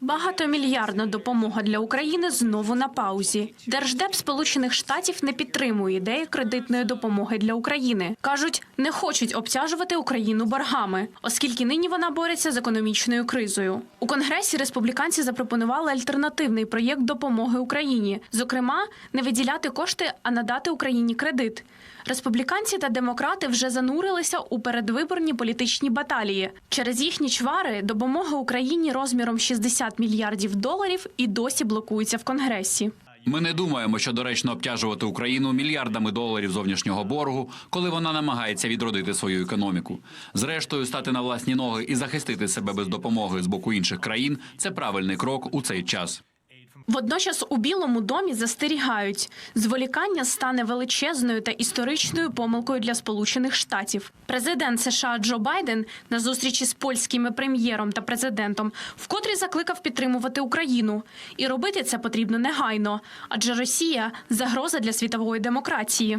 Багатомільярдна допомога для України знову на паузі. Держдеп Сполучених Штатів не підтримує ідеї кредитної допомоги для України. кажуть, не хочуть обтяжувати Україну боргами, оскільки нині вона бореться з економічною кризою. У конгресі республіканці запропонували альтернативний проєкт допомоги Україні, зокрема, не виділяти кошти, а надати Україні кредит. Республіканці та демократи вже занурилися у передвиборні політичні баталії. Через їхні чвари допомога Україні розміром 60 мільярдів доларів і досі блокується в конгресі. Ми не думаємо, що доречно обтяжувати Україну мільярдами доларів зовнішнього боргу, коли вона намагається відродити свою економіку. Зрештою, стати на власні ноги і захистити себе без допомоги з боку інших країн це правильний крок у цей час. Водночас у Білому домі застерігають, зволікання стане величезною та історичною помилкою для Сполучених Штатів. Президент США Джо Байден на зустрічі з польськими прем'єром та президентом вкотре закликав підтримувати Україну, і робити це потрібно негайно, адже Росія загроза для світової демократії.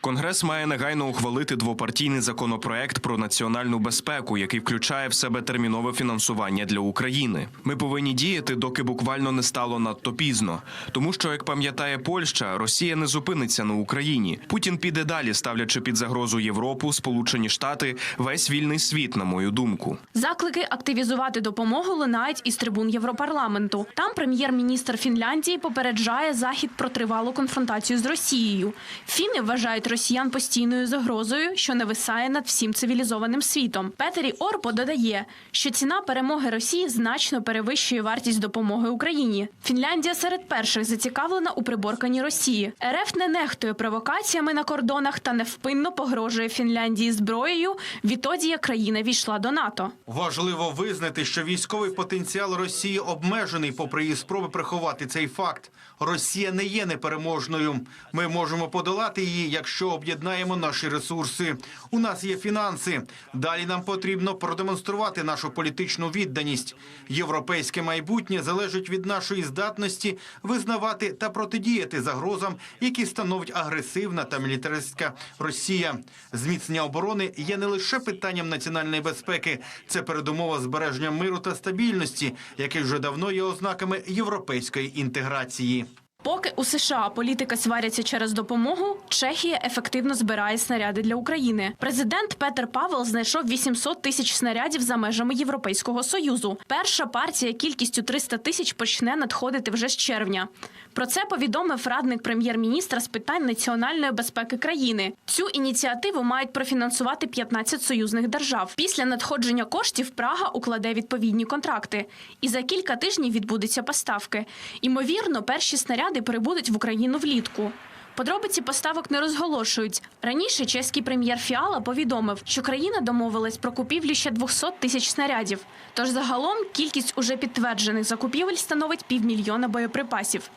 Конгрес має негайно ухвалити двопартійний законопроект про національну безпеку, який включає в себе термінове фінансування для України. Ми повинні діяти, доки буквально не стало надто пізно. Тому що, як пам'ятає Польща, Росія не зупиниться на Україні. Путін піде далі, ставлячи під загрозу Європу, Сполучені Штати, весь вільний світ, на мою думку. Заклики активізувати допомогу лунають із трибун Європарламенту. Там прем'єр-міністр Фінляндії попереджає захід про тривалу конфронтацію з Росією. Фіни вважають росіян постійною загрозою, що нависає над всім цивілізованим світом. Петері Орпо додає, що ціна перемоги Росії значно перевищує вартість допомоги Україні. Фінляндія серед перших зацікавлена у приборканні Росії. РФ не нехтує провокаціями на кордонах та невпинно погрожує Фінляндії зброєю. Відтоді як країна війшла до НАТО. Важливо визнати, що військовий потенціал Росії обмежений, попри її спроби приховати цей факт. Росія не є непереможною. Ми можемо подолати її, якщо об'єднаємо наші ресурси. У нас є фінанси. Далі нам потрібно продемонструвати нашу політичну відданість. Європейське майбутнє залежить від нашої здатності визнавати та протидіяти загрозам, які становить агресивна та мілітаристська Росія. Зміцнення оборони є не лише питанням національної безпеки, це передумова збереження миру та стабільності, які вже давно є ознаками європейської інтеграції. Поки у США політики сваряться через допомогу, Чехія ефективно збирає снаряди для України. Президент Петер Павел знайшов 800 тисяч снарядів за межами Європейського союзу. Перша партія кількістю 300 тисяч почне надходити вже з червня. Про це повідомив радник прем'єр-міністра з питань національної безпеки країни. Цю ініціативу мають профінансувати 15 союзних держав. Після надходження коштів Прага укладе відповідні контракти. І за кілька тижнів відбудуться поставки. Імовірно, перші снаряди прибудуть в Україну влітку. Подробиці поставок не розголошують. Раніше чеський прем'єр Фіала повідомив, що країна домовилась про купівлю ще 200 тисяч снарядів. Тож загалом кількість уже підтверджених закупівель становить півмільйона боєприпасів.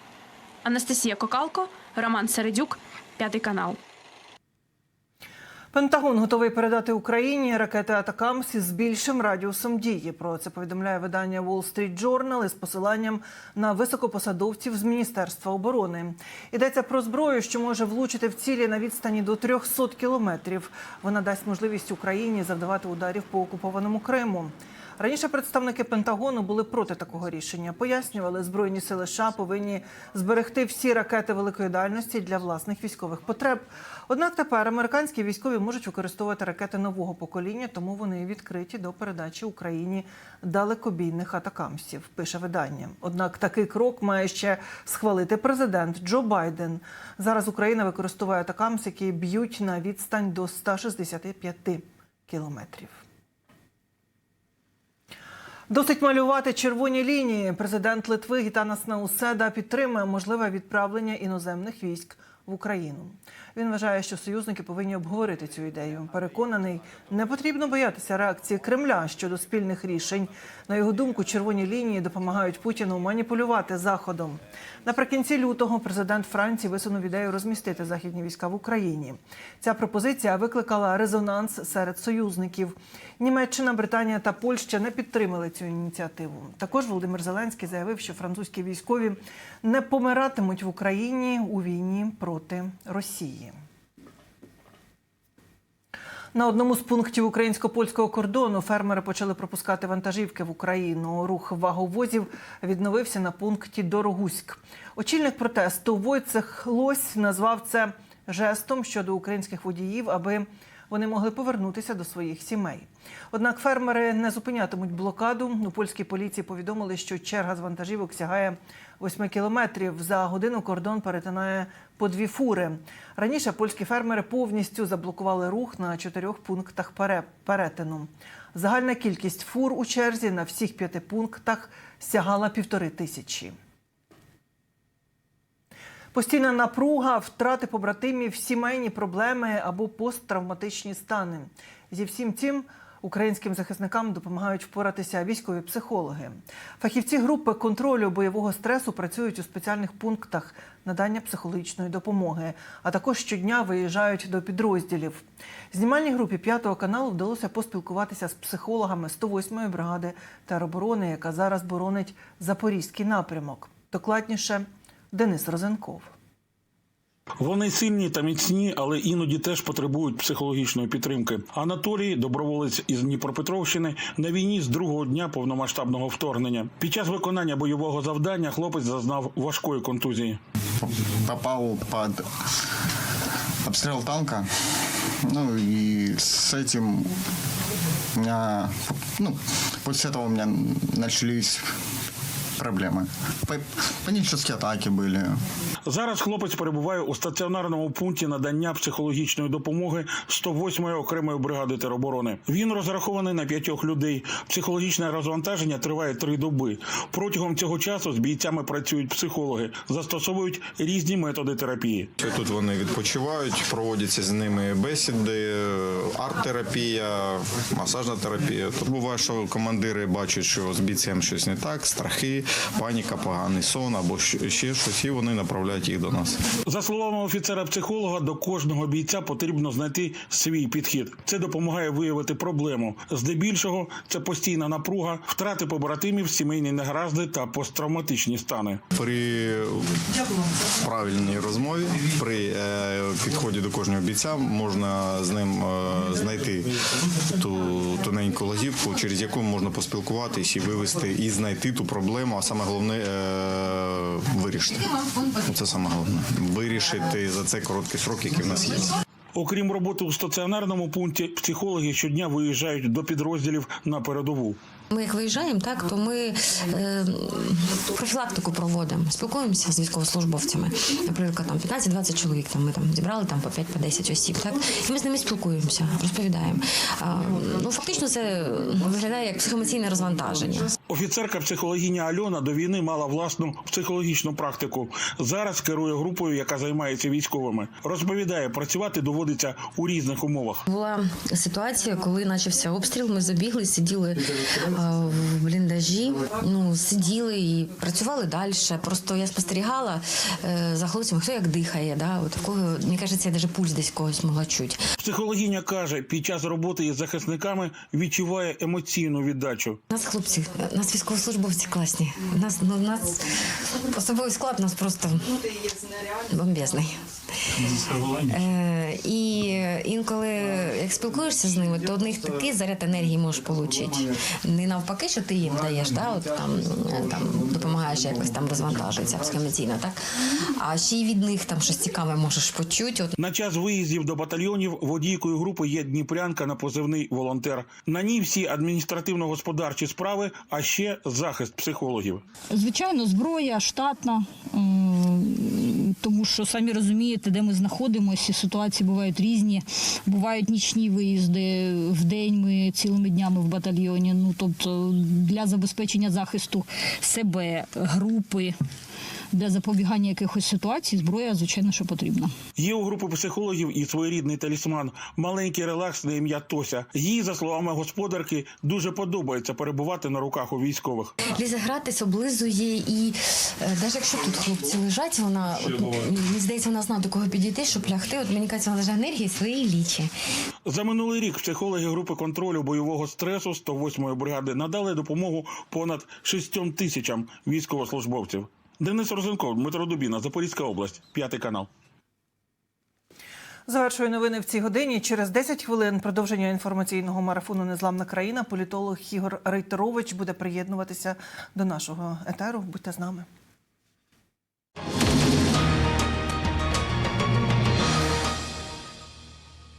Анастасія Кокалко, Роман Середюк, п'ятий канал. Пентагон готовий передати Україні ракети Атакамс із більшим радіусом дії. Про це повідомляє видання Wall Street Journal із посиланням на високопосадовців з Міністерства оборони. Йдеться про зброю, що може влучити в цілі на відстані до 300 кілометрів. Вона дасть можливість Україні завдавати ударів по окупованому Криму. Раніше представники Пентагону були проти такого рішення. Пояснювали, збройні сили США повинні зберегти всі ракети великої дальності для власних військових потреб. Однак тепер американські військові можуть використовувати ракети нового покоління, тому вони відкриті до передачі Україні далекобійних атакамсів. Пише видання. Однак такий крок має ще схвалити президент Джо Байден. Зараз Україна використовує атакамс, які б'ють на відстань до 165 кілометрів. Досить малювати червоні лінії. Президент Литви Гітанас Науседа підтримує можливе відправлення іноземних військ в Україну. Він вважає, що союзники повинні обговорити цю ідею. Переконаний, не потрібно боятися реакції Кремля щодо спільних рішень. На його думку, червоні лінії допомагають Путіну маніпулювати заходом. Наприкінці лютого президент Франції висунув ідею розмістити західні війська в Україні. Ця пропозиція викликала резонанс серед союзників. Німеччина, Британія та Польща не підтримали цю ініціативу. Також Володимир Зеленський заявив, що французькі військові не помиратимуть в Україні у війні проти Росії. На одному з пунктів українсько-польського кордону фермери почали пропускати вантажівки в Україну. Рух ваговозів відновився на пункті Дорогуськ. Очільник протесту Войцех Лось назвав це жестом щодо українських водіїв, аби вони могли повернутися до своїх сімей. Однак фермери не зупинятимуть блокаду. У польській поліції повідомили, що черга з вантажівок сягає 8 кілометрів. За годину кордон перетинає по дві фури. Раніше польські фермери повністю заблокували рух на чотирьох пунктах перетину. Загальна кількість фур у черзі на всіх п'яти пунктах сягала півтори тисячі. Постійна напруга, втрати побратимів, сімейні проблеми або посттравматичні стани. Зі всім цим українським захисникам допомагають впоратися військові психологи. Фахівці групи контролю бойового стресу працюють у спеціальних пунктах надання психологічної допомоги, а також щодня виїжджають до підрозділів. Знімальній групі п'ятого каналу вдалося поспілкуватися з психологами 108-ї бригади тероборони, яка зараз боронить запорізький напрямок. Докладніше Денис Розенков. Вони сильні та міцні, але іноді теж потребують психологічної підтримки. Анатолій, доброволець із Дніпропетровщини, на війні з другого дня повномасштабного вторгнення. Під час виконання бойового завдання хлопець зазнав важкої контузії. попал под обстрел танка. Ну и с этим у меня, ну, после этого у меня начались проблемы. Па- Панические атаки были. Зараз хлопець перебуває у стаціонарному пункті надання психологічної допомоги 108-ї окремої бригади тероборони. Він розрахований на п'ятьох людей. Психологічне розвантаження триває три доби. Протягом цього часу з бійцями працюють психологи, застосовують різні методи терапії. Тут вони відпочивають, проводяться з ними бесіди, арт-терапія, масажна терапія. Тут буває, що командири бачать, що з бійцем щось не так, страхи, паніка, поганий сон або ще щось, і вони направляють їх до нас. За словами офіцера-психолога, до кожного бійця потрібно знайти свій підхід. Це допомагає виявити проблему. Здебільшого це постійна напруга, втрати побратимів, сімейні негаразди та посттравматичні стани. При правильній розмові, при е, підході до кожного бійця можна з ним е, знайти ту тоненьку лазівку, через яку можна поспілкуватись і вивести і знайти ту проблему, саме головне е, вирішити. Це саме головне. Вирішити за цей короткий срок, який в нас є. Окрім роботи у стаціонарному пункті, психологи щодня виїжджають до підрозділів на передову. Ми як виїжджаємо, так то ми е, профілактику проводимо, спілкуємося з військовослужбовцями. Наприклад, там 15-20 чоловік. Там ми там зібрали там по 5-10 осіб. Так і ми з ними спілкуємося, розповідаємо. А, ну фактично, це виглядає як психоемоційне розвантаження. Офіцерка психологиня Альона до війни мала власну психологічну практику. Зараз керує групою, яка займається військовими. Розповідає, працювати доводиться у різних умовах. Була ситуація, коли почався обстріл. Ми забігли, сиділи в бліндажі. Ну сиділи і працювали далі. Просто я спостерігала е, за хлопцями, хто як дихає. Да? От такого, мені кажеться, я навіть пульс десь когось могла чути. Психологиня каже, під час роботи із захисниками відчуває емоційну віддачу. У Нас хлопці, у нас військовослужбовці класні. У нас ну у нас особовий склад у нас просто бомбезний. Е, і інколи як спілкуєшся з ними, то одних такий заряд енергії можеш отримати. Навпаки, що ти їм даєш, да, от там, е, там допомагаєш якось там розвантажитися психоемоційно, так? А ще й від них там щось цікаве можеш почути. От На час виїздів до батальйонів водійкою групи є Дніпрянка на позивний волонтер. На ній всі адміністративно-господарчі справи, а ще захист психологів. Звичайно, зброя штатна, тому що самі розумієте, де ми знаходимося. Ситуації бувають різні. Бувають нічні виїзди. В день ми цілими днями в батальйоні. Ну тобто для забезпечення захисту себе, групи. Для запобігання якихось ситуацій зброя, звичайно, що потрібна. Є у групи психологів і своєрідний талісман, маленький релакс на ім'я Тося. Їй, за словами господарки, дуже подобається перебувати на руках у військових. лізе гратись, облизує, і навіть якщо тут хлопці лежать, вона от, мені здається, вона знає до кого підійти, щоб лягти. От мені кажеться, вона лежить енергії своєї лічі. За минулий рік психологи групи контролю бойового стресу 108-ї бригади надали допомогу понад 6 тисячам військовослужбовців. Денис Розенков, Дмитро Дубіна, Запорізька область, п'ятий канал. Завершую новини в цій годині. Через 10 хвилин продовження інформаційного марафону Незламна країна політолог Ігор Рейтерович буде приєднуватися до нашого етеру. Будьте з нами.